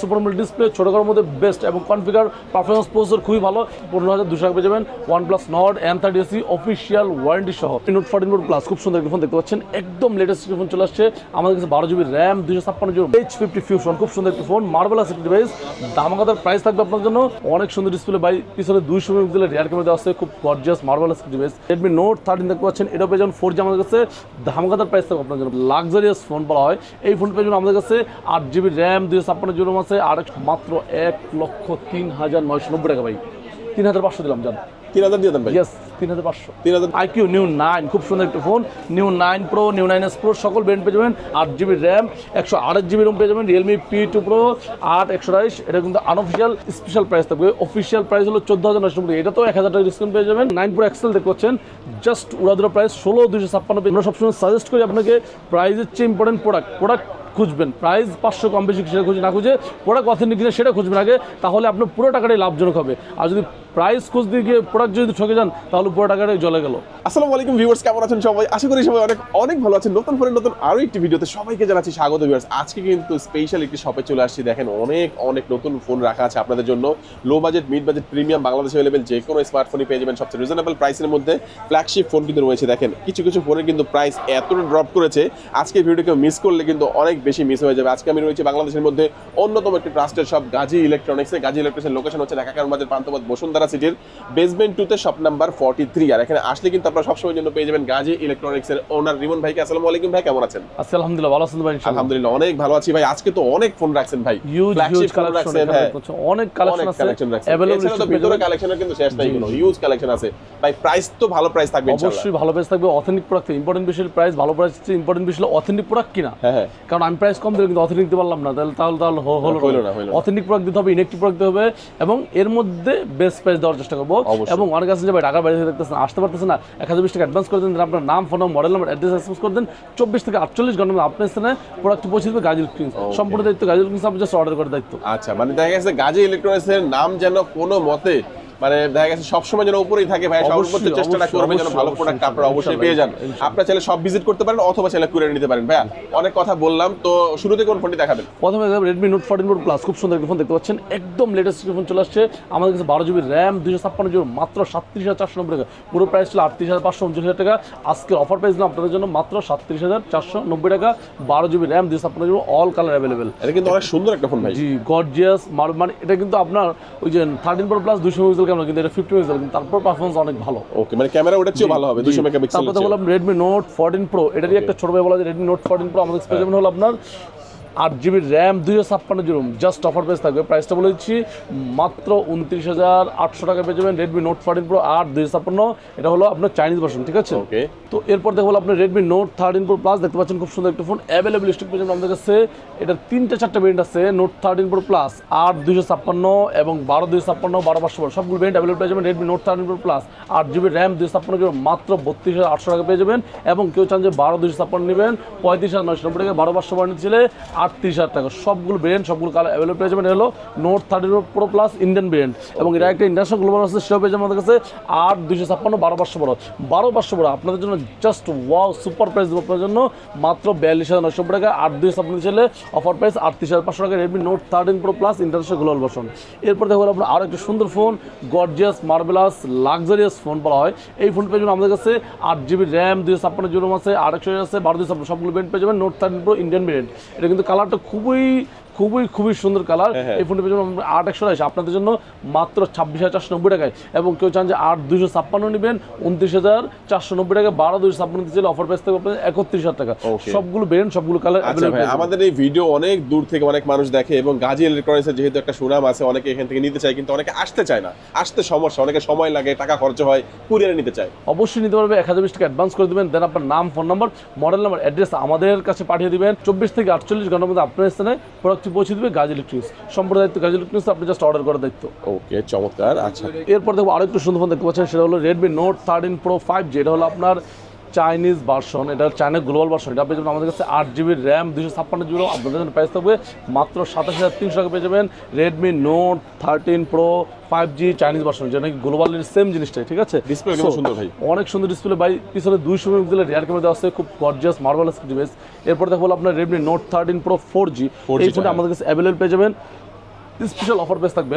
Super model display ছোটখাটোর মধ্যে best এবং configure performance processor খুবই ভালো। পনেরো হাজার দুশো টাকা পেয়ে যাবেন OnePlus Nord N thirty SE official warranty সহ। নোট ফোর্টিন নোট প্লাস খুব সুন্দর একটি ফোন দেখতে পাচ্ছেন। একদম লেটেস্ট ফোন চলে আসছে। আমাদের কাছে বারো জিবি র্যাম দুশো ছাপ্পান্ন জিবি এইচ ফিফটি ফিউশন খুব সুন্দর একটি ফোন মার্বেলাস একটি ডিভাইস দামাকাতার প্রাইস থাকবে আপনার জন্য। অনেক সুন্দর ডিসপ্লে বাই পিছনে দুইশো মেগাপিক্সেলের রিয়ার ক্যামেরা দেওয়া আছে। খুব gorgeous marvellous device Redmi note thirteen দেখতে পাচ্ছেন। এটা পেয়ে যাবেন ফোর জি আমাদের কাছে। ধামাকাতার প্রাইস থাকবে আপনার জন্য। লাক্সারিয়াস ফোন বলা হয়। এই ফোন পেয়ে যাবেন আমাদের কাছে। আট জিবি র্যাম দুশো ছাপ্পান্ন জিবি আছে আর মাত্র এক লক্ষ তিন হাজার নয়শো নব্বই টাকা ভাই। তিন হাজার পাঁচশো দিলাম জান। তিন হাজার দিয়ে দেন ভাই। ইয়েস তিন হাজার পাঁচশো। তিন হাজার আইকিউ নিউ নাইন খুব সুন্দর একটা phone new nine pro new nine S pro সকল ব্র্যান্ড পেয়ে যাবেন। আট জিবি র্যাম একশো আট জিবি রোম পেয়ে যাবেন। রিয়েলমি পি টু প্রো আট একশো বাইশ এটা কিন্তু আনঅফিসিয়াল স্পেশাল প্রাইস থাকবে। অফিসিয়াল প্রাইস হলো চোদ্দ হাজার নশো নব্বই এটা তো এক হাজার টাকা ডিসকাউন্ট পেয়ে যাবেন। নাইন প্রো এক্সেল দেখতে পাচ্ছেন। জাস্ট উড়াদুরা প্রাইস ষোলো দুশো ছাপ্পান্ন। আমরা সবসময় সাজেস্ট করি আপনাকে প্রাইসের চেয়ে ইম্পর্টেন্ট প্রোডাক্ট প্রোডাক্ট খুঁজবেন। প্রাইস পাঁচশো কম বেশি সেটা খুঁজে না খুঁজে প্রোডাক্ট অথেন্টিক কিনা সেটা খুঁজবেন আগে, তাহলে আপনার পুরো টাকাটাই লাভজনক হবে। আর যদি প্রাইস খুঁজতে গিয়ে প্রোডাক্ট যদি ঠকে যান, তাহলে পুরো টাকাটাই জলে গেল। আসসালামু আলাইকুম ভিউয়ার্স কেমন আছেন সবাই? আশা করি সবাই অনেক অনেক ভালো আছেন। নতুন ফোনের নতুন আরও একটি ভিডিওতে সবাইকে জানাচ্ছি স্বাগত ভিউয়ার্স আজকে কিন্তু স্পেশাল একটি শপে চলে আসছি। দেখেন, অনেক অনেক নতুন ফোন রাখা আছে আপনাদের জন্য। Low budget mid budget premium বাংলাদেশে অ্যাভেলেবেল যে কোনো স্মার্টফোনই পেয়ে যাবেন সবচেয়ে রিজনেবল প্রাইসের মধ্যে। ফ্ল্যাগশিপ ফোন কিন্তু রয়েছে, দেখেন। কিছু কিছু ফোনের কিন্তু প্রাইস এতটা ড্রপ করেছে। আজকে ভিডিওকে মিস করলে কিন্তু অনেক বেশি মিস হয়ে যাবে। আজকে আমি রয়েছি বাংলাদেশের মধ্যে অন্যতম একটি ট্রাস্টেড শপ গাজী ইলেকট্রনিক্সে গাজী ইলেকট্রনিক্সের লোকেশন হচ্ছে ঢাকা কারমাদের প্রান্তবাদ বসুন্ধরা। সিটির বেসমেন্ট টুতে শপ নাম্বার ফর্টি থ্রি আর এখানে আসলে কিন্তু আপনারা সবসময় জন্য পেয়ে যাবেন গাজী ইলেকট্রনিক্সের ওনার রিমন ভাইকে। আসসালামু আলাইকুম ভাই কেমন আছেন? আচ্ছা আলহামদুলিল্লাহ ভালো আছেন ভাই আলহামদুলিল্লাহ অনেক ভালো আছি ভাই। আজকে তো অনেক ফোন রাখছেন ভাই। Phone কালেকশন রাখছেন, হ্যাঁ। অনেক কালেকশন আছে। এছাড়া তো ভিতরে কালেকশনের কিন্তু শেষ নাই কোনো। হিউজ কালেকশন আছে। ভাই প্রাইস তো ভালো প্রাইস থাকবে ইনশাআল্লাহ। অবশ্যই ভালো প্রাইস থাকবে। অথেন্টিক প্রোডাক্ট ইম্পর্টেন্ট বিষয় প্রাইস ভালো প্রাইস ইম্পর্টেন্ট বিষয় অথেন্টিক প্রোডাক্ট কিনা। হ্যাঁ হ্যাঁ। কারণ আমি প্রাইস কম দিলে কিন্তু অথেন্টিক দিতে পারলাম না। তাহলে তাহলে হলো না, হইল না। অথেন্টিক প্রোডাক্ট দিতে হবে ইনেকটিভ প্রোডাক্ট দিতে হবে এবং এর মধ্যে বেস্ট প্রাইস দেওয়ার চেষ্টা করব। এবং অনেক আছে যে ভাই ঢাকার বাইরে দেখতেছেন আসতে পারতেছেন না এক হাজার বিশ টাকা অ্যাডভান্স করে দিন আপনার নাম ফোন মডেল নাম্বার অ্যাড্রেস করে দিন চব্বিশ থেকে আটচল্লিশ ঘণ্টার মধ্যে আপনার স্থানে প্রোডাক্ট পৌঁছে দেবে গাজী ইলেকট্রনিক্স সম্পূর্ণ দায়িত্ব গাজী ইলেকট্রনিক্স আপনি জাস্ট অর্ডার করে দায়িত্ব। আচ্ছা মানে দেখা গেছে গাজী ইলেকট্রনিক্সের নাম যেন কোনো মতে মানে দেখা গেছে সবসময় যেন উপরেই থাকে ভাই সর্বোচ্চ চেষ্টাটা করবে যেন ভালো প্রোডাক্ট আপনারা অবশ্যই পেয়ে যান। আপনারা চাইলে সব ভিজিট করতে পারেন অথবা চাইলে কুরিয়ার নিতে পারেন। ভাইয়া অনেক কথা বললাম তো শুরুতে কোন ফোনটি দেখাবেন? প্রথমে Redmi note fourteen pro plus খুব সুন্দর ফোন দেখতে পাচ্ছেন। একদম লেটেস্ট ফোন চলে আসছে। আমাদের কাছে বারো জিবি র্যাম দুশো ছাপ্পান্ন জিবি মাত্র সাতত্রিশ হাজার চারশো নব্বই টাকা। পুরো প্রাইস ছিল আটত্রিশ হাজার পাঁচশো উনচল্লিশ হাজার টাকা। আজকের অফার প্রাইস দিলাম আপনাদের জন্য মাত্র সাতত্রিশ হাজার চারশো নব্বই টাকা। বারো জিবি র্যাম দুশো ছাপ্পান্ন জিবি অল কালার অ্যাভেলেবেল এটা কিন্তু অনেক সুন্দর একটা ফোন ভাই। জি গর্জিয়াস মানে এটা কিন্তু আপনার ওই যে থার্টিন প্রো প্লাস দুশো ক্যামেরা কিন্তু এটা ফিফটি মেগাপিক্সেল কিন্তু তারপর পারফরমেন্স অনেক ভালো। ওকে মানে ক্যামেরা ওটা চেয়ে ভালো হবে দুশো মেগাপিক্সেল তারপর বললাম রেডমি নোট ফোরটিন প্রো এটারই একটা ছোট ভাই বলা যায় রেডমি নোট ফোরটিন প্রো আমাদের স্পেশাল হলো আপনার আট জিবি র্যাম দুইশো ছাপ্পান্ন জিরো জাস্ট অফার প্রাইস থাকবে। প্রাইসটা বলে দিচ্ছি মাত্র উনত্রিশ হাজার আটশো টাকা পেয়ে যাবেন রেডমি নোট ফোরটিন প্রো আট দুইশো ছাপ্পান্ন। এটা হলো আপনার চাইনিজ ভার্সন ঠিক আছে? ওকে তো এরপর দেখব আপনার Redmi note thirteen pro plus দেখতে পাচ্ছেন খুব সুন্দর একটা ফোন অ্যাভেলেবল স্টক পেয়ে যাবেন আমাদের কাছে। এটা তিনটে চারটে ভেরিয়েন্ট আছে নোট থার্টিন প্রো প্লাস আট দুইশো ছাপ্পান্ন এবং বারো দুইশো ছাপ্পান্ন বারো পাঁচশো বারো সবগুলো ভেরিয়েন্ট অ্যাভেলেবল পেয়ে যাবেন Redmi note thirteen pro plus আট জিবি র্যাম দুইশো ছাপ্পান্ন জিবি মাত্র বত্রিশ হাজার আটশো টাকা পেয়ে যাবেন। এবং কেউ চান যে বারো দুইশো ছাপ্পান্ন নেবেন পঁয়ত্রিশ হাজার নয়শো নব্বই টাকা বারো পাঁচশো বারো নিচ্ছিলে আটত্রিশ হাজার টাকা। সবগুলো ভেরিয়েন্ট সবগুলো কালার অ্যাভেলেবল পেয়ে যাবেন। হলো note thirteen pro plus Indian variant এবং এটা একটা ইন্টারন্যাশনাল গ্লোবাল আছে, সেটাও পেয়ে আমাদের কাছে আট, দুইশো ছাপ্পান্ন, বারো পাঁচশো বারো বারো পাঁচশো বড়, আপনাদের জন্য জাস্ট ওয়াও সুপার প্রাইস দেবো আপনার জন্য। মাত্র বিয়াল্লিশ হাজার নয়শো টাকা, আট দুই ছাপ্পান্ন ছেলে অফার প্রাইস আটত্রিশ হাজার পাঁচশো টাকা Redmi note thirteen pro plus international global version এরপর দেখো আপনার আরও একটা সুন্দর phone gorgeous marvellous luxurious phone বলা হয়। এই ফোন পেয়ে যাবেন আমাদের কাছে আট জিবি র্যাম দুই ছাপ্পান্ন জিরো আছে আরেকশো আছে, বারো দুই ছাপ্পান্ন, সবগুলো ব্যান্ড পেয়ে যাবেন note thirteen pro Indian variant এটা কিন্তু কালারটা খুবই খুবই খুবই সুন্দর কালার। হ্যাঁ, হ্যাঁ। এই ফোনটা পেয়ে যাবেন আট একশো আশি আপনাদের জন্য মাত্র ছাব্বিশ হাজার চারশো নব্বই টাকায়। এবং কেউ চান যে আট দুশো ছাপ্পান্ন নেবেন উনত্রিশ হাজার চারশো নব্বই টাকা বারো দুশো ছাপ্পান্ন দিচ্ছিল অফার প্রাইস থাকবে আপনাদের একত্রিশ হাজার টাকা। সবগুলো বেরেন সবগুলো কালার আচ্ছা আমাদের এই ভিডিও অনেক দূর থেকে অনেক মানুষ দেখে এবং গাজী ইলেকট্রনিক্সের যেহেতু একটা সুনাম আছে অনেকে এখান থেকে নিতে চায় কিন্তু অনেকে আসতে চায় না। আসতে সমস্যা অনেকে সময় লাগে টাকা খরচ হয় কুরিয়ারে নিতে চায়। অবশ্যই নিতে পারবে এক হাজার বিশ টাকা অ্যাডভান্স করে দেবেন। দেন আপনার নাম phone number model number address আমাদের কাছে পাঠিয়ে দিবেন। চব্বিশ থেকে আটচল্লিশ ঘণ্টার মধ্যে আপনার স্থানে প্রোডাক্টটি পৌঁছে দেবে গাজ ইলেকট্রিক্স সম্পূর্ণ দায়িত্ব গাজ ইলেকট্রিক্স আপনি জাস্ট অর্ডার করার দায়িত্ব। ওকে চমৎকার আচ্ছা। এরপর দেখব আরেকটু সুন্দর ফোন দেখতে পাচ্ছেন সেটা হলো Redmi note thirteen pro five G এটা হলো আপনার চাইনিজ ভার্সন এটা চায়না গ্লোবাল ভার্সন এটা পেয়ে যাবেন আমাদের কাছে আট জিবি র্যাম দুশো ছাপ্পান্ন জিবি আপনাদের জন্য প্রাইস থাকবে মাত্র সাতাশ হাজার তিনশো টাকা পেয়ে যাবেন Redmi note thirteen pro five G Chinese version যেটা নাকি গ্লোবালের সেম জিনিসটাই ঠিক আছে? ডিসপ্লে সুন্দর ভাই। অনেক সুন্দর ডিসপ্লে ভাই পিছনে দুইশো মেগাপিক্সেলের রিয়ার ক্যামেরা দেওয়া আছে খুব গর্জিয়াস মার্বেলাস ডিভাইস এরপর দেখো আপনার Redmi note thirteen pro four G 4G এই ফোনটা আমাদের কাছে অ্যাভেলেবল পেয়ে যাবেন। স্পেশাল অফার পেয়ে থাকবে।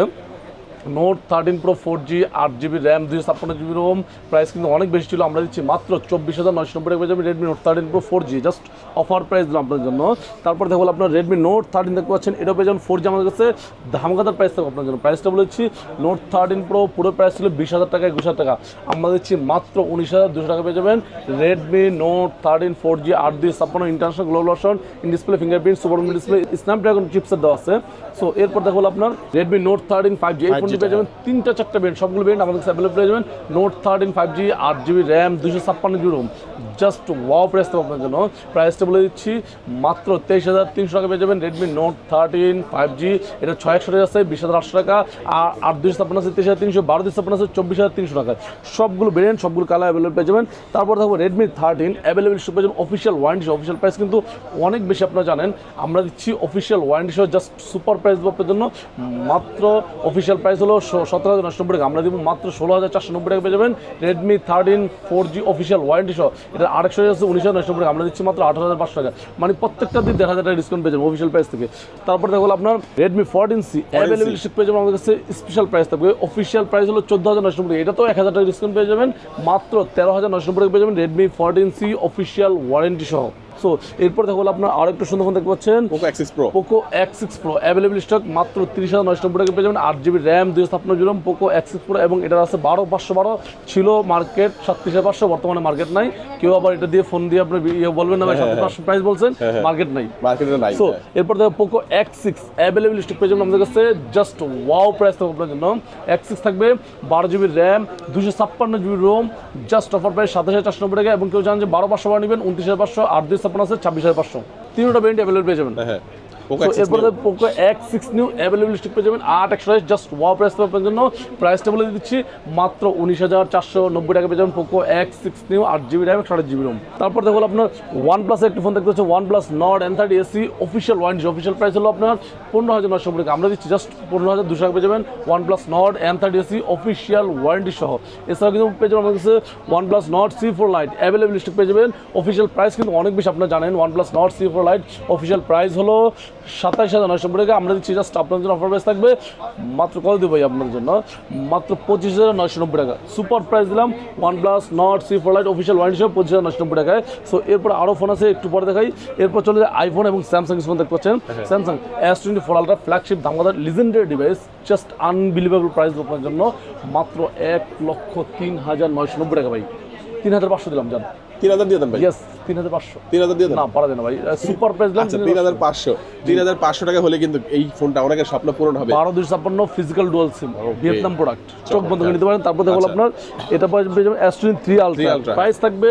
Note thirteen pro four G আট জিবি র্যাম দুশো ছাপ্পান্ন জিবি রোম প্রাইস কিন্তু অনেক বেশি ছিল আমরা দিচ্ছি মাত্র চব্বিশ হাজার নয়শো নব্বই টাকা পেয়ে যাবেন Redmi note thirteen pro four G just offer price দিলাম আপনার জন্য। তারপর দেখো আপনার রেডমি নোট থার্টিন দেখতে পাচ্ছেন এটা পেয়ে যাবেন ফোর জি আমাদের কাছে। ধামাকাদার প্রাইস থাকবে আপনার জন্য। প্রাইসটা বলেছি নোট থার্টিন প্রো পুরো প্রাইস ছিল বিশ হাজার টাকা একুশ হাজার টাকা। আমরা দিচ্ছি মাত্র উনিশ হাজার দুশো টাকা পেয়ে যাবেন Redmi note thirteen four G আট দুই ছাপ্পান্ন international global version in display fingerprint super display Snapdragon chipset দেওয়া আছে। সো এরপর দেখো আপনার Redmi note thirteen five G এই 5G টা, পেয়ে যাবেন তিনটা চারটা ব্যান্ড সবগুলো ব্যান্ড আমাদের কাছে অ্যাভেলেবল পেয়ে যাবেন। নোট থার্টিন ফাইভ জি আট জিবি র্যাম দুশো ছাপ্পান্ন GB ROM just wow price দেবো আপনার জন্য। প্রাইসটা বলে দিচ্ছি, মাত্র তেইশ হাজার তিনশো টাকা পেয়ে যাবেন Redmi note thirteen five G এটা ছয় একশো টাকা আছে, বিশ হাজার আটশো টাকা। আর আট দুশো ছাপ্পান্ন আছে, তেইশ হাজার তিনশো, বারো দুশো ছাপ্পান্ন আছে, চব্বিশ হাজার তিনশো টাকা। সবগুলো ব্র্যান্ড সবগুলো কালার অ্যাভেলেবল পেয়ে যাবেন। তারপর থাকব রেডমি থার্টিন অ্যাভেলেবল পেয়ে যাবেন অফিসিয়াল ওয়ারেন্টি অফিসিয়াল প্রাইস কিন্তু অনেক বেশি আপনারা জানেন। আমরা দিচ্ছি অফিসিয়াল ওয়ারেন্টি সহ জাস্ট সুপার প্রাইস দেবো আপনার জন্য। মাত্র অফিসিয়াল প্রাইস হলো সতেরো হাজার নশো নব্বই টাকা। আমরা দিব মাত্র ষোলো হাজার চারশো নব্বই টাকা পেয়ে যাবেন Redmi thirteen four G official warranty সহ এটা আরেকশো আছে উনিশ হাজার নয়শো টাকা। আমরা দিচ্ছি মাত্র আঠারো হাজার পাঁচশো টাকা। মানে প্রত্যেকটা দিন দেড় হাজার টাকা ডিসকাউন্ট পেয়ে যাবেন অফিসিয়াল প্রাইস থেকে। তারপর দেখো আপনার Redmi fourteen C available ship পেয়ে যাবেন আমাদের কাছে স্পেশাল প্রাইস থাকবে। অফিসিয়াল প্রাইস হলো চোদ্দ হাজার নয়শো নব্বই এটা তো এক হাজার টাকা ডিসকাউন্ট পেয়ে যাবেন মাত্র তেরো হাজার নয়শো নব্বই টাকা পেয়ে যাবেন Redmi fourteen C official warranty সহ। সো এরপর দেখো আপনার আরও একটা সুন্দর ফোন দেখতে পাচ্ছেন। Poco X six pro Poco X six pro available stock মাত্র তিরিশ হাজার নয়শো নব্বই টাকা পেয়ে যাবেন। আট জিবি র্যাম দুই ছাপ্পান্ন GB Poco X six pro এবং এটার আছে বারো পাঁচশো বারো। ছিল মার্কেট সাতত্রিশ হাজার পাঁচশো বর্তমানে মার্কেট নাই। কেউ আবার এটা দিয়ে ফোন দিয়ে আপনি ইয়ে বলবেন না ভাই সাতত্রিশ পাঁচশো প্রাইস বলছেন। মার্কেট নাই। মার্কেটে নাই সো এরপর দেখো Poco X six available stock পেয়ে যাবেন আমাদের কাছে। জাস্ট ওয়াও প্রাইস থাকবে আপনার জন্য। এক্স সিক্স থাকবে বারো জিবি র্যাম দুশো ছাপ্পান্ন GB ROM just offer price সাতাশ হাজার চারশো নব্বই টাকা এবং কেউ জানেন যে বারো পাঁচশো বার নেবেন উনত্রিশ হাজার পাঁচশো আট দুই ছাপ্পান্ন আছে ছাব্বিশ হাজার পাঁচশো। তিনটা ব্র্যান্ড অ্যাভেলেবল পেয়ে যাবেন। হ্যাঁ। এরপরে Poco X six new available stock পেয়ে যাবেন আট একশো জাস্ট ওয়াও প্রাইস পাবেন জন্য। প্রাইসটা বলে দিচ্ছি মাত্র উনিশ হাজার চারশো নব্বই টাকা পেয়ে যাবেন পোকো এক্স সিক্স নিউ আট জিবি র্যাম একশো আট জিবি রোম তারপর দেখো আপনার ওয়ান প্লাসের একটি ফোন দেখতে হচ্ছে OnePlus Nord N thirty SE official warranty official price হলো আপনার পনেরো হাজার নশো টাকা। আমরা দিচ্ছি জাস্ট পনেরো হাজার দুশো টাকা পেয়ে যাবেন OnePlus Nord N thirty SE official warranty সহ। এছাড়াও কিন্তু পেয়ে যাবেন আমাদের কাছে OnePlus Nord C four lite available stock পেয়ে যাবেন। অফিসিয়াল প্রাইস কিন্তু অনেক বেশি আপনারা জানেন OnePlus Nord C four lite official price হলো সাতাইশ হাজার নয়শো টাকা। আমরা দিচ্ছি জাস্ট আপনার জন্য অফার প্রাইস থাকবে। মাত্র কত দেবো আপনার জন্য? মাত্র পঁচিশ হাজার নয়শো নব্বই টাকা। সুপার প্রাইস দিলাম। OnePlus Nord C four lite official warranty সহ পঁচিশ হাজার নয়শো নব্বই টাকায়। সো এরপর আরও ফোন আছে একটু পরে দেখাই। এরপর চলে যায় আইফোন এবং স্যামসাং ফোন দেখতে পাচ্ছেন। Samsung S twenty four ultra flagship দামদার legendary device just unbelievable price আপনার জন্য। মাত্র এক লক্ষ তিন হাজার নয়শো নব্বই টাকা ভাই। তিন হাজার পাঁচশো দিলাম জান। তিন হাজার দিয়ে দেন ভাই। ইয়েস তিন হাজার পাঁচশো। তিন হাজার দিয়ে দেন। না পারা যায় না ভাই। সুপার প্রাইস আচ্ছা তিন হাজার পাঁচশো। তিন হাজার পাঁচশো টাকা হলে কিন্তু এই ফোনটা অনেকের স্বপ্ন পূরণ হবে। বারো দুশো ছাপ্পান্ন physical dual SIM Vietnam product চোখ বন্ধ করে নিতে পারেন তারপর দেখো আচ্ছা। আপনার এটা পেয়ে যাবেন টোয়েন্টি থ্রি আলট্রা প্রাইস থাকবে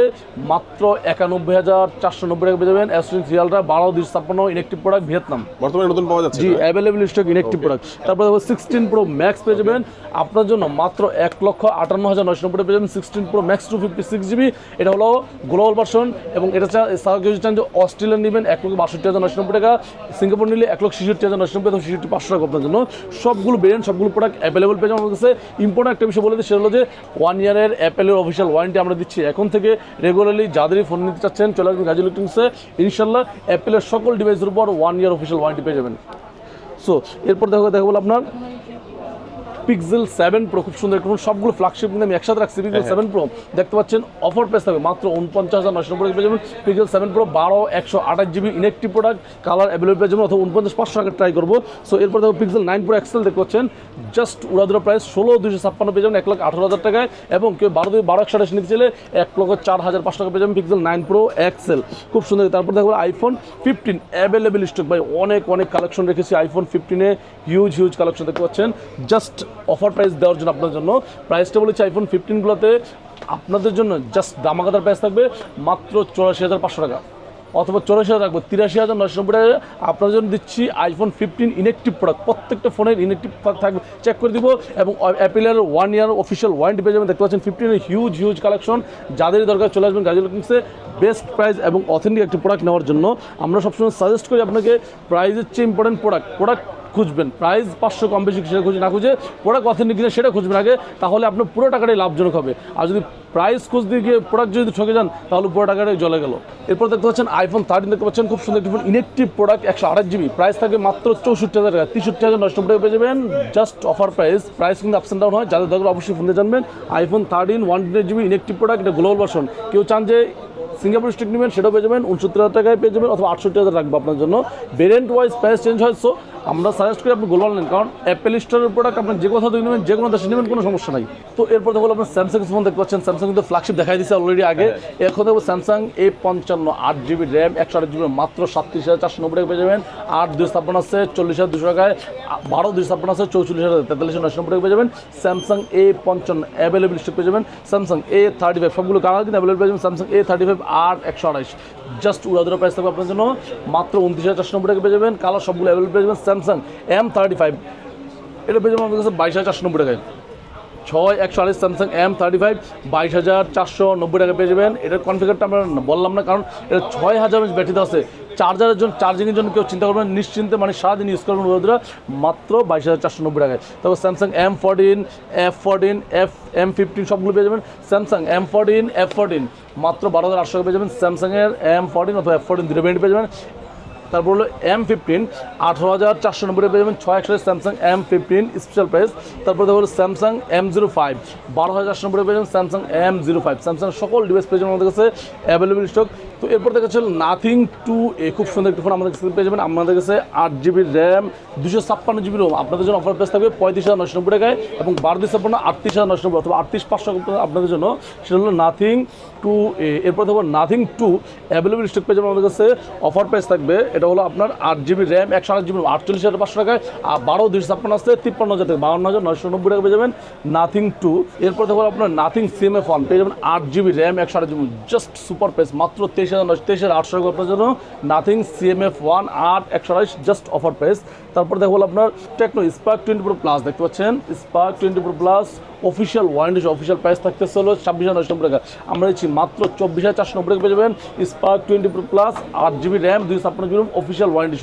মাত্র একানব্বই হাজার চারশো নব্বই টাকা পেয়ে যাবেন টোয়েন্টি থ্রি আলট্রা বারো দুশো ছাপ্পান্ন ইনেকটিভ প্রোডাক্ট ভিয়েতনাম বর্তমানে নতুন পাওয়া যাচ্ছে জি? অ্যাভেলেবল স্টক ইনেকটিভ প্রোডাক্ট তারপর দেখো সিক্সটিন প্রো ম্যাক্স পেয়ে যাবেন। আপনার জন্য মাত্র এক লক্ষ আটান্ন হাজার নয়শো নব্বই পেয়ে যাবেন sixteen pro max two fifty six GB এটা হলো গ্লোবাল ভার্সন এবং এটা এছাড়াও কেউ চান যে অস্ট্রেলিয়ান নেবেন এক লক্ষ বাষট্টি হাজার নয়শো নব্বই টাকা, সিঙ্গাপুর নিলে এক লক্ষ ছেষট্টি হাজার নয়শো নব্বই এবং ছেষট্টি, পাঁচশো টাকা আপনার জন্য। সবগুলো ভেরিয়েন্ট সবগুলো প্রোডাক্ট অ্যাভেলেবল পেয়ে আমাদের কাছে। ইম্পর্টেন্ট একটা বিষয় বলে দিই, সেটা হলো যে ওয়ান ইয়ারের অ্যাপেলের অফিসিয়াল ওয়ারেন্টি আমরা দিচ্ছি। এখন থেকে রেগুলারলি যাদেরই ফোন নিতে চাচ্ছেন, চলে আসবেন গাজী ইলেকট্রনিক্সে ইনশাল্লাহ অ্যাপেলের সকল ডিভাইসের উপর ওয়ান ইয়ার অফিসিয়াল ওয়ারেন্টি পেয়ে যাবেন। সো এরপর দেখো, দেখা বলো আপনার। পিক্সেল সেভেন প্রো খুব সুন্দর। একটা সবগুলো ফ্ল্যাগশিপ কিন্তু আমি একসাথে রাখছি। পিক্সেল সেভেন প্রো দেখতে পাচ্ছেন অফার প্রাইস থাকবে মাত্র উনপঞ্চাশ হাজার নশো নব্বই পেয়ে যাবেন। পিক্সেল সেভেন প্রো বারো একশো আঠাশ GB inactive product colour available পেয়ে যাবেন অথবা উনপঞ্চাশ পাঁচশো টাকা ট্রাই করব। সো এরপর দেখো পিক্সেল নাইন প্রো এক্সেল দেখতে পাচ্ছেন জাস্ট উড়াদুরা প্রাইস ষোলো দুশো ছাপ্পান্ন পেয়ে যাবেন এক লাখ আঠারো হাজার টাকায়। এবং কেউ বারো দুই বারো একশো আঠাশ নিতে চাইলে এক লক্ষ চার হাজার পাঁচশো টাকা পেয়ে যাবেন পিক্সেল নাইন প্রো এক্সেল খুব সুন্দর। তারপর দেখো আইফোন ফিফটিন অ্যাভেলেবেল স্টক ভাই অনেক অনেক কালেকশন রেখেছি আইফোন ফিফটিনে হিউজ হিউজ কালেকশন দেখতে পাচ্ছেন। জাস্ট অফার প্রাইস দেওয়ার জন্য আপনার জন্য। প্রাইসটা বলেছি আইফোন ফিফটিনগুলোতে আপনাদের জন্য জাস্ট দামাকাদার প্রাইস থাকবে মাত্র চৌরাশি হাজার পাঁচশো টাকা। অথবা চল্লিশ হাজার রাখব, তিরাশি হাজার নয়শো নব্বই টাকা। আপনার জন্য দিচ্ছি আইফোন ফিফটিন ইনেকটিভ প্রোডাক্ট প্রত্যেকটা ফোনের ইনেকটিভ থাকবে। চেক করে দিব এবং অ্যাপেলের ওয়ান ইয়ার অফিসিয়াল ওয়ারেন্টি পেয়ে যাবেন। দেখতে পাচ্ছেন ফিফটিনের হিউজ হিউজ কালেকশন যাদেরই দরকার চলে আসবেন গাজী লুকিংসে বেস্ট প্রাইস এবং অথেন্টিক একটি প্রোডাক্ট নেওয়ার জন্য। আমরা সবসময় সাজেস্ট করি আপনাকে প্রাইজের চেয়ে ইম্পর্টেন্ট প্রোডাক্ট প্রোডাক্ট খুঁজবেন। প্রাইস পাঁচশো কম বেশি সেটা খুঁজে না খুঁজে প্রোডাক্ট অথেন্টিক কিনা সেটা খুঁজবেন আগে, তাহলে আপনার পুরো টাকাটাই লাভজনক হবে। আর যদি প্রাইস খুঁজতে গিয়ে প্রোডাক্ট যদি ঠকে যান, তাহলে পুরো টাকাটাই জলে গেল। এরপর দেখতে পাচ্ছেন আইফোন থার্টিন দেখতে পাচ্ছেন, খুব সুন্দর একটি ফোন ইনেকটিভ প্রোডাক্ট একশো আঠাশ জিবি প্রাইস থাকে মাত্র চৌষট্টি হাজার টাকা, তেষট্টি হাজার নষ্ট টাকা পেয়ে যাবেন। জাস্ট অফার প্রাইস প্রাইস কিন্তু আপস ডাউন হয়। যাদের দরকার অবশ্যই ফোনে জানবেন। IPhone thirteen one ten GB inactive product এটা গ্লোবাল ভার্সন কেউ চান যে সিঙ্গাপুর স্টিক নেবেন, সেটাও পেয়ে যাবেন। উনসত্তর হাজার টাকায় পেয়ে যাবেন, অথবা আটষট্টি হাজার রাখব আপনার জন্য। ভেরিয়েন্ট ওয়াইজ প্রাইস চেঞ্জ হয় সো আমরা সাজেস্ট করি আপনি গ্লোবাল নেন কারণ অ্যাপেল স্টোরের প্রোডাক্ট আপনি যে কোথাও নেবেন যে কোনো দেশে নেবেন কোনো সমস্যা নাই। তো এরপর দেখো আপনি স্যামসাং ফোন দেখতে পাচ্ছেন। স্যামসাং কিন্তু ফ্ল্যাগশিপ দেখাই দিচ্ছে অলরেডি আগে। এখন দেখব স্যামসাং এ পঞ্চান্ন আট জিবি র্যাম একশো আট জিবি মাত্র সাতত্রিশ হাজার চারশো নব্বই টাকা পেয়ে যাবেন। আট দুই ছাপ্পান্ন আছে চল্লিশ হাজার দুশো টাকায় বারো দুই ছাপ্পান্ন আছে চৌচল্লিশ হাজার তেতাল্লিশ হাজার নশো নব্বই টাকা পেয়ে যাবেন। স্যামসাং এ পঞ্চান্ন অ্যাভেলেবল স্টক পেয়ে যাবেন। স্যামসাং এ থার্টি ফাইভ সবগুলো কালার কিন্তু অ্যাভেলেবল পেয়ে যাবেন। স্যামসাং এ থার্টি ফাইভ আট একশো আড়াইশ। জাস্ট উড়াদুরা প্রাইস থাকবে আপনার জন্য। মাত্র উনত্রিশ হাজার চারশো নব্বই টাকা পেয়ে যাবেন। কালার সবগুলো অ্যাভেলেবল পেয়ে যাবেন। স্যামসাং এম থার্টি ফাইভ এটা পেয়ে যাবেন আমাদের কাছে বাইশ হাজার চারশো নব্বই টাকায়। ছয় একশো আড়াইশ স্যামসাং এম থার্টি ফাইভ বাইশ হাজার চারশো নব্বই টাকা পেয়ে যাবেন। এটার কনফিগারটা আমরা বললাম না, কারণ এটা ছয় হাজার ব্যাটারিতে আছে। চার্জারের জন্য, চার্জিংয়ের জন্য কেউ চিন্তা করবেন নিশ্চিন্তে মানে সারাদিন ইউজ করবেন বন্ধুরা, মাত্র বাইশ হাজার চারশো নব্বই টাকায়। তারপর Samsung M fourteen F fourteen F, M fifteen সবগুলো পেয়ে যাবেন। Samsung M fourteen F fourteen মাত্র বারো হাজার আটশো টাকা পেয়ে যাবেন। স্যামসাংয়ের এম ফোরটিন অথবা এফ ফোরটিন দুটো পেয়ে যাবেন। তারপর হলো এম ফিফটিন আঠারো হাজার চারশো নব্বই পেয়ে যাবেন ছয় একশো Samsung M fifteen special price তারপর দেখো স্যামসাং এম জিরো ফাইভ বারো হাজার চারশো নব্বই পেয়ে যাবেন Samsung M zero five Samsung সকল ডিভাইস পেয়ে যাবেন আমাদের কাছে অ্যাভেলেবল স্টক তো এরপর দেখা যাচ্ছে নাথিং টু এ খুব সুন্দর একটি ফোন আমাদের কাছে পেয়ে যাবেন। আমাদের কাছে আট জিবি র্যাম দুশো ছাপ্পান্ন জিবি রোম আপনাদের জন্য অফার প্রাইস থাকবে পঁয়ত্রিশ হাজার নশো নব্বই টাকায় এবং বারো দুই ছাপ্পান্ন, আটত্রিশ হাজার নশো নব্বই অথবা আটত্রিশ পাঁচশো আপনাদের জন্য। সেটা হলো নাথিং টু এ। এরপর দেখব নাথিং টু অ্যাভেলেবল স্টক পেয়ে যাবেন আমাদের কাছে। অফার প্রাইস থাকবে, এটা হলো আপনার আট জিবি র্যাম একশো আট জিবি আটচল্লিশ হাজার পাঁচশো টাকায় আর বারো দুইশো ছাপ্পান্ন আসতে তিপ্পান্ন হাজার থেকে বাউন্ন হাজার নয়শো নব্বই টাকা পেয়ে যাবেন নাথিং টু এরপর দেখো আপনার নাথিং সিএম এফ ওয়ান পেয়ে যাবেন আট জিবি র্যাম একশো আট জিবি জাস্ট সুপার প্রাইস মাত্র তেইশ হাজার নয়শো তেইশ হাজার, আটশো আপনার জন্য নাথিং সিএমএফ ওয়ান আট, একশো জাস্ট অফার প্রাইস তারপর দেখব আপনার Tecno Spark twenty pro plus দেখতে পাচ্ছেন? Spark twenty pro plus official warranty official price থাকতেছে হলো ছাব্বিশ হাজার নব্বই টাকা। আমরা দিচ্ছি মাত্র চব্বিশ হাজার চারশো নব্বই টাকা পেয়ে যাবেন। স্পার্ক টোয়েন্টি প্লাস আট জিবি র্যাম দুই ছাপ্পান্ন জিবি অফিসিয়াল ওয়ারেন্টি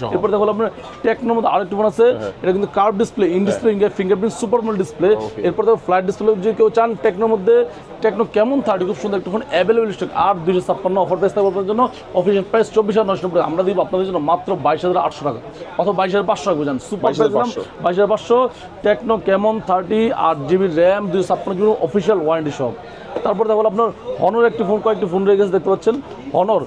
সহ। এরপর দেখো আপনার টেকনোর মধ্যে আরেকটি ফোন আছে। এটা কিন্তু curve display in display fingerprint super AMOLED display এরপর দেখো ফ্ল্যাট ডিসপ্লে যদি কেউ চান টেকনোর মধ্যে টেকনো কেমন থার্টি খুব সুন্দর একটা ফোন অ্যাভেলেবল স্টক আর দুইশো ছাপ্পান্ন অফার প্রাইস থাকবে আপনার জন্য। অফিসিয়াল প্রাইস চব্বিশ হাজার নব্বই টাকা। আমরা দিব আপনাদের জন্য মাত্র বাইশ হাজার আটশো টাকা। অথবা বাইশ হাজার পাঁচশো টাকা বুঝান সুপার বাইশ হাজার পাঁচশো। টেকনো কেমন থার্টি আট জিবি র্যাম দুই ছাপ্পান্ন জিবি অফিসিয়াল ওয়ারেন্টি সব তারপর দেখো আপনার হনর একটি ফোন কয়েকটি ফোন রয়ে গেছে দেখতে পাচ্ছেন। Honor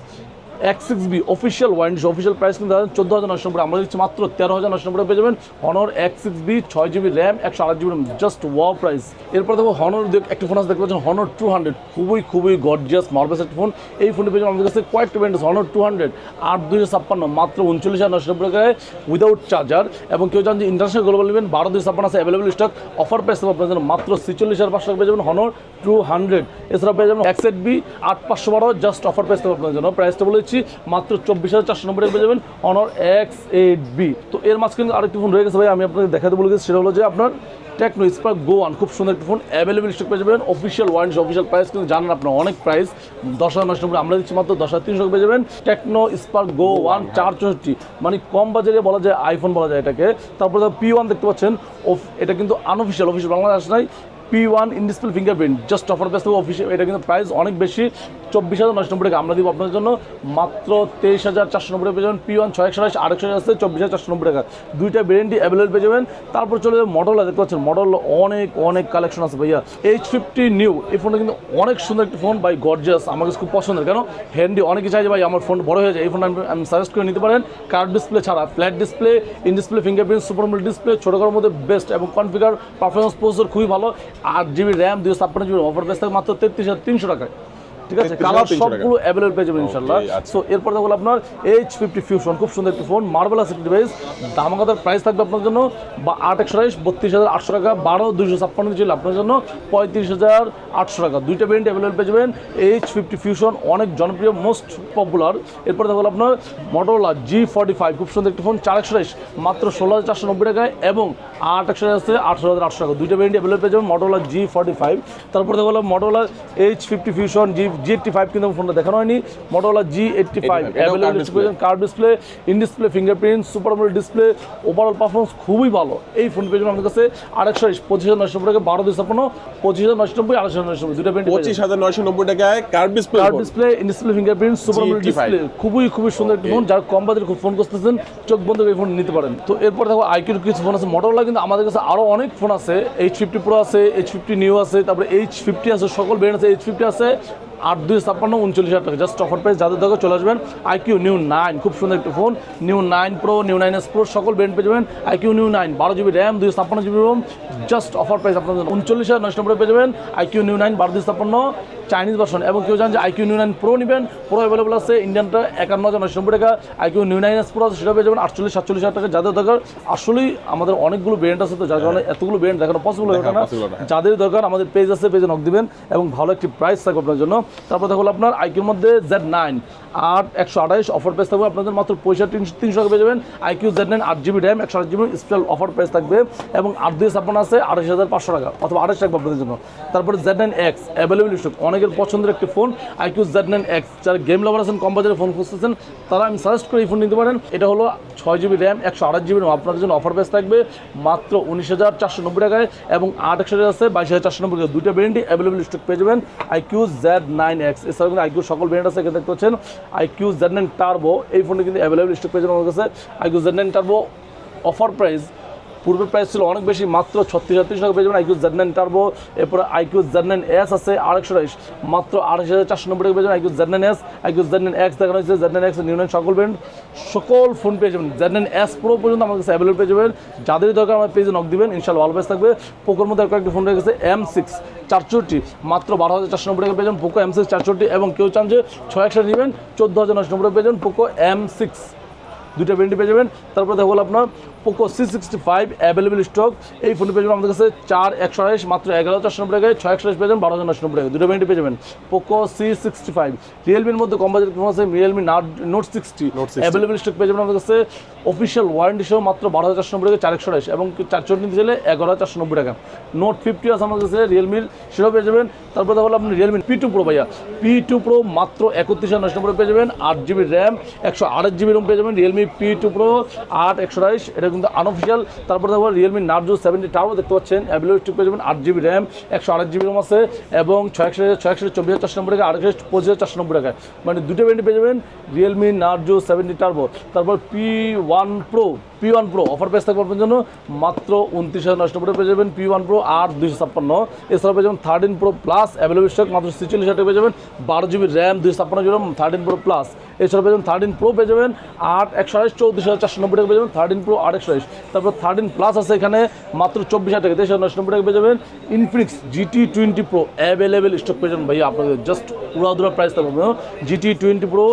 X six B official warranty official price কিন্তু চোদ্দ হাজার নশো আমরা দিচ্ছি মাত্র তেরো হাজার নশো পেয়ে যাবেন। হনর এক্স সিক্স বি ছয় জিবি র্যাম একশো আট জিবি জাস্ট ওয়াও প্রাইস এরপর দেখো হনর একটি ফোন আছে, দেখতে পাচ্ছেন হনর টু হান্ড্রেড খুবই খুবই গর্জিয়াস মার্বেস একটা ফোন এই ফোনটি পেয়ে আমাদের কাছে কয়েকটা ব্র্যান্ড হনর টু হান্ড্রেড আট দুইশো ছাপ্পান্ন, মাত্র উনচল্লিশ হাজার নশো টাকায় উইদাউট চার্জার এবং কেউ জান যে ইন্টারন্যাশনাল গ্লোবাল নেবেন, বারো দুই ছাপ্পান্ন আছে অ্যাভেলেবল স্টক অফার প্রাইস আপনার জন্য মাত্র ছিচল্লিশ হাজার পাঁচশো টাকা পেয়ে যাবেন হনর টু হান্ড্রেড এছাড়া পেয়ে যাবেন এক্সেট বি আট পাঁচশো বারো জাস্ট অফার প্রাইস আপনার জন্য। প্রাইসটা বলেছি মাত্র চব্বিশ হাজার চারশো নব্বই পেয়ে যাবেন অনর এক্স এইট বি তো এর মাঝখানে কিন্তু আরেকটি ফোন রয়ে গেছে ভাই, আমি আপনাকে দেখাতে বলে গেছি, সেটা হলো যে আপনার টেকনো স্পার্ক গো ওয়ান খুব সুন্দর একটি ফোন অ্যাভেলেবল স্টক পেয়ে যাবেন। অফিসিয়াল ওয়ারেন্টি অফিসিয়াল প্রাইস কিন্তু জানেন আপনার অনেক প্রাইস দশ হাজার নশো নব্বই আমরা দিচ্ছি মাত্র দশ হাজার তিনশো পেয়ে যাবেন টেকনো স্পার্ক গো ওয়ান চার চৌষট্টি। মানে কম বাজারে বলা যায় আইফোন বলা যায় এটাকে। তারপরে পি ওয়ান দেখতে পাচ্ছেন এটা কিন্তু আনঅফিসিয়াল অফিসিয়াল বাংলাদেশ নাই। P one in display fingerprint just offer base official এটা কিন্তু প্রাইস অনেক বেশি, চব্বিশ হাজার নশো নব্বই টাকা আমরা দিব আপনাদের জন্য, মাত্র তেইশ হাজার চারশো নব্বই টাকা পেয়ে যাবেন পি ওয়ান ছয় একশো আঠাশ আরেকশো আছে, চব্বিশ হাজার চারশো নব্বই টাকা। দুইটা ব্র্যান্ডই অ্যাভেলেবল পেয়ে যাবেন। তারপর চলে যাবে মডেল দেখতে পাচ্ছেন মডেল অনেক অনেক কালেকশন আছে ভাইয়া। এইচ ফিফটি নিউ এই ফোনটা কিন্তু অনেক সুন্দর একটি ফোন বাই গর্জিয়াস আমার কাছে খুব পছন্দের। কেন? হ্যান্ডি অনেকে চাই যে ভাই আমার ফোন বড় হয়ে যায়, এই ফোনটা আমি- সাজেস্ট করে নিতে পারেন। কার্ড ডিসপ্লে ছাড়া flat display in display fingerprint super AMOLED display ছোটো মধ্যে বেস্ট এবং কনফিগার পারফরমেন্স প্রসেসর খুবই ভালো। আট জিবি র্যাম দুশো ছাপ্পান্ন জিবি অফার প্রাইস থাকে মাত্র তেত্রিশ হাজার তিনশো টাকায়। ঠিক আছে? কালার সবগুলো অ্যাভেলেবল পেয়ে যাবেন ইনশাল্লাহ আচ্ছা। সো এরপর দেখো আপনার এইচ ফিফটি ফিউশন খুব সুন্দর একটি ফোন মার্বেলাস একটি ডিভাইস দামাকাতার প্রাইস থাকবে আপনার জন্য বা আট একশো আঠাইশ বত্রিশ হাজার আটশো টাকা বারো দুইশো ছাপ্পান্ন ছিল আপনার জন্য পঁয়ত্রিশ হাজার আটশো টাকা। দুইটা ব্র্যান্ড অ্যাভেলেবল পেয়ে যাবেন। এইচ ফিফটি ফিউশন অনেক জনপ্রিয় মোস্ট পপুলার এরপর দেখো আপনার মোটরোলা জি ফর্টি ফাইভ খুব সুন্দর একটি ফোন চার একশো আঠাইশ মাত্র ষোলো হাজার চারশো নব্বই টাকায় এবং আট একশো আছে আঠারো হাজার আটশো টাকা। দুইটা ব্র্যান্ড অ্যাভেলেবল পেয়ে যাবেন মোটরোলা জি ফর্টি ফাইভ তারপর দেখো Motorola H fifty fusion G G eighty five কিন্তু ফোনটা দেখানো হয়নি। মোটরোলা জি এইটটি ফাইভ 85 এটাও card card display in display fingerprint super AMOLED display overall performance খুবই ভালো। এই ফোন পেয়ে আমাদের কাছে আরেকশো পঁচিশ হাজার নয়শো টাকা বারো দুই ছাপ্পান্ন পঁচিশ হাজার নয়শো নব্বই আড়াইশো নয়শো নব্বই দুটো ব্র্যান্ড পঁচিশ হাজার নয়শো নব্বই টাকায় card display card display in display fingerprint super G85 display খুবই খুবই সুন্দর একটি ফোন যার কম বাজেট খুব ফোন করতেছেন চোখ বন্ধ করে এই ফোন নিতে পারেন। তো এরপর দেখো আইকিউর কিছু ফোন আছে। মোটরলা কিন্তু আমাদের কাছে আরও অনেক ফোন আছে। এইচ ফিফটি প্রো আছে এইচ ফিফটি নিউ আছে তারপরে এইচ ফিফটি আছে সকল ব্র্যান্ড আছে এইচ ফিফটি আছে। আট দুই ছাপ্পান্ন উনচল্লিশ হাজার টাকা। জাস্ট অফার প্রাইস যাদের দরকার চলে আসবেন আইকিউ নিউ নাইন খুব সুন্দর একটি phone new nine pro new nine S pro সকল ব্র্যান্ড পেয়ে যাবেন আইকিউ নিউ নাইন বারো জিবি র্যাম দুই ছাপ্পান্ন GB ROM just offer price আপনার উনচল্লিশ হাজার নয় নম্বরে পেয়ে যাবেন আইকিউ নিউ নাইন বারো দুই ছাপ্পান্ন। চাইনিজ ভার্সন এবং কেউ জানেন যে আইকিউ নিউ নাইন প্রো নেবেন? প্রো অ্যাভেলেবল আছে ইন্ডিয়ানটা একান্ন হাজার নয়শো নব্বই টাকা। IQOO new nine S pro আছে সেটা পেয়ে যাবেন আটচল্লিশ সাতচল্লিশ হাজার টাকা যাদের দরকার। আসলেই আমাদের অনেকগুলো ব্র্যান্ড আছে তো যার কারণে এতগুলো ব্র্যান্ড দেখানো পসিবল হয়ে না। না। যাদের দরকার আমাদের পেজ আছে পেজে নক দিবেন এবং ভালো একটি প্রাইস থাকবে আপনার জন্য। তারপর দেখো আপনার আইকিউর মধ্যে জেড নাইন আট, একশো আঠাইশ অফার প্রাইস থাকবে। আপনাদের মাত্র পয়সা তিনশো তিনশো টাকা পেয়ে যাবেন। আইকিউ জেড নাইন আট জিবি র্যাম একশো আট জিবি স্পেশাল অফার প্রাইস থাকবে এবং আট দুই ছাপ্পান্ন আছে আড়াইশ হাজার পাঁচশো টাকা অথবা আড়াইশ টাকা আপনাদের জন্য। তারপরে Z nine X available stock অনেকের পছন্দের একটি phone iQOO Z nine X যারা গেম লাভার আছেন, কম বাজারে ফোন খুঁজতেছেন, তারা আমি সাজেস্ট করে এই ফোন নিতে পারেন। এটা হলো ছয় জিবি র্যাম একশো আঠাশ জিবি আপনাদের জন্য অফার প্রাইস থাকবে মাত্র উনিশ হাজার চারশো নব্বই টাকায় এবং আট একশো টাকা আছে, বাইশ হাজার চারশো নব্বই টাকা। দুইটা ব্র্যান্ডই অ্যাভেলেবল স্টক পেয়ে যাবেন আইকিউ জেড নাইন এক্স এছাড়াও কিন্তু আইকিউ সকল ব্র্যান্ড আছে, এখানে দেখতে পাচ্ছেন। আইকিউ জেড নাইন টার্বো এই ফোনটি কিন্তু অ্যাভেলেবল স্টক পেয়ে যাবেন আমার কাছে iQOO Z nine turbo offer price পূর্বের প্রাইস ছিল অনেক বেশি, মাত্র ছত্রিশ হাজার টাকা পেয়ে যাবেন আইকিউ জেড নাইন টার্বো, এরপরে আইকিউ জেড নাইন এস আছে আড়াইশো বাইশ মাত্র আড়াইশ হাজার চারশো নব্বই টাকা পেয়ে যাবেন iQOO Z nine S, iQOO Z nine X দেখানো হয়েছে Z nine X new nine সকল ব্র্যান্ড, সকল ফোন পেয়ে যাবেন। জেড নাইন এস প্রো পর্যন্ত আমার কাছে অ্যাভেলেবল পেয়ে যাবেন। যাদের দরকার আমার পেজে নক দিবেন, ইনশাল্লাহ প্রাইস থাকবে। পোকোর মধ্যে কয়েকটি ফোন রয়ে গেছে এম সিক্স চারশোটি মাত্র বারো হাজার চারশো নব্বই টাকা পেয়ে যাবেন। পোকো এম সিক্স চারশোটি এবং কেউ চান যে ছয় একশো নেবেন, চোদ্দ হাজার নশো নব্বই পেয়ে যাবেন। পোকো এম সিক্স দুইটা ব্র্যান্ডই পেয়ে যাবেন। তারপরে দেখো আপনার Poco C sixty five available stock এই ফোনটি পেয়ে যাবেন আমাদের কাছে চার একশো আড়াইশ মাত্র এগারো চারশো নব্বই টাকায় ছয় একশো আড়াইশ পেয়ে যাবেন বারো হাজার নশো নব্বই টাকা দুটো ব্র্যান্ডই পেয়ে যাবেন। পোকো সি সিক্সটি ফাইভ রিয়েলমির মধ্যে কম বাজেট ফোন আছে Realme note sixty Note 60 available stock পেয়ে যাবেন আমাদের কাছে অফিসিয়াল ওয়ারেন্টি সহ মাত্র বারো হাজার চারশো নব্বই টাকা চার একশো আড়াইশ এবং চারশো নিতে চাইলে এগারো হাজার চারশো নব্বই টাকা। নোট ফিফটি আছে আমাদের কাছে রিয়েলমির সেটাও পেয়ে যাবেন। তারপরে দেখো আপনি রিয়েলমি পি টু প্রো ভাইয়া। পি টু প্রো মাত্র একত্রিশ হাজার নশো নব্বই পেয়ে যাবেন আট জিবি র্যাম একশো আট জিবি রোম পেয়ে যাবেন রিয়েলমি পি টু প্রো আট একশো আড়াইশ এটা কিন্তু আনঅফিসিয়াল তারপর দেখো রিয়েলমি নার্জো সেভেন্টি টাও দেখতে পাচ্ছেন অ্যাভেলেবল স্টক পেয়ে যাবেন আট জিবি র্যাম একশো আট জিবি রোম আছে, এবং ছয় একশো ছয় একশো চব্বিশ হাজার চারশো নব্বই টাকা একশো পঁচিশ হাজার চারশো নব্বই টাকা মানে দুটো ব্র্যান্ড পেয়ে যাবেন রিয়েলমি নার্জো সেভেন্টি টার্বো তারপর P one pro P one pro offer price থাকবে আপনার জন্য মাত্র উনত্রিশ হাজার নশো নব্বই পেয়ে যাবেন পি ওয়ান প্রো আট দুইশো ছাপ্পান্ন। এছাড়া পেয়ে যাবেন thirteen pro plus available stock মাত্র ছেচল্লিশ হাজার টাকা পেয়ে যাবেন, বারো জিবি র্যাম দুইশো ছাপ্পান্ন জিবি থার্টিন প্রো প্লাস এছাড়া পেয়ে যাবেন থার্টিন প্রো পেয়ে যাবেন আট, একশো আড়াইশ চৌত্রিশ হাজার চারশো নব্বই টাকা পেয়ে যাবেন থার্টিন প্রো আট একশো তারপর থার্টিন প্লাস আছে এখানে, মাত্র চব্বিশ হাজার টাকা। নশো নব্বই টাকা পেয়ে যাবেন। Infinix GT twenty pro available stock পেয়ে যাবেন। ভাই আপনাদের জাস্ট উড়াদুরা প্রাইস থাকবে জিটি টোয়েন্টি প্রো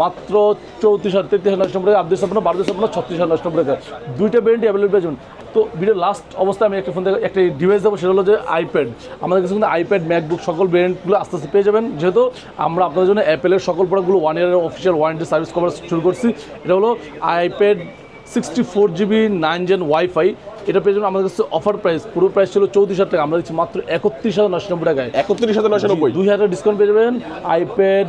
মাত্র চৌত্রিশ হাজার, তেত্রিশ হাজার নশো নব্বই টাকা। আটত্রিশ ছাপ্পান্ন বারো ছত্রিশ হাজার নশো নব্বই টাকা। দুইটা ব্র্যান্ডই অ্যাভেলেবল পেয়ে যাবেন। তো ভিডিও লাস্ট অবস্থায় আমি একটা ফোন থেকে একটা ডিভাইস দেবো, সেটা হলো যে আইপ্যাড আমাদের কাছে কিন্তু আইপ্যাড ম্যাকবুক সকল ব্র্যান্ডগুলো আস্তে আস্তে পেয়ে যাবেন। যেহেতু আমরা আপনাদের জন্য অ্যাপেলের সকল প্রোডাক্টগুলো ওয়ান ইয়ারের অফিসিয়াল ওয়ারেন্টি সার্ভিস কভার শুরু করছি। এটা হলো iPad sixty four GB nine gen wifi এটা পেয়ে যাবেন আমাদের কাছে অফার প্রাইস পুরো প্রাইস ছিল চৌত্রিশ হাজার টাকা। আমরা দিচ্ছি মাত্র একত্রিশ হাজার নশো নব্বই টাকায়। একত্রিশ হাজার নয়শো নব্বই। দুই হাজার ডিসকাউন্ট পেয়ে যাবেন। IPad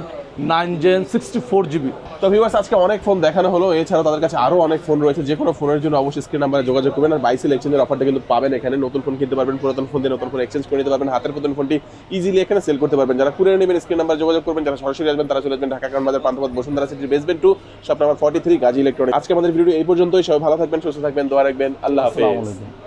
nine gen sixty four GB. তো ভিউয়ার্স আজকে অনেক ফোন দেখানো হলো। এছাড়াও তাদের কাছে আরও অনেক ফোন রয়েছে। যে কোনো ফোনের জন্য অবশ্যই স্ক্রিন নাম্বারে যোগাযোগ করবেন। আর বাইসেল এক্সচেঞ্জের অফারটা কিন্তু পাবেন এখানে। নতুন ফোন কিনতে পারবেন পুরাতন ফোন দিয়ে নতুন ফোন এক্সচেঞ্জ করে নিতে পারবেন। হাতের পুতুল ফোনটি ইজিলি এখানে সেল করতে পারবেন। যারা কুরিয়ার নেবেন স্ক্রিন নাম্বার যোগাযোগ করবেন। যারা সরাসরি আসবেন তারা চলে আসবেন ঢাকা কারণ বাজার পান্থপথ বসুন্ধরা সিটির basement two shop number forty three Gazi electronic আজকে আমাদের ভিডিও এই পর্যন্তই। সবাই ভালো থাকবেন সুস্থ থাকবেন দোয়া রাখবেন। আল্লাহ হাফেজ।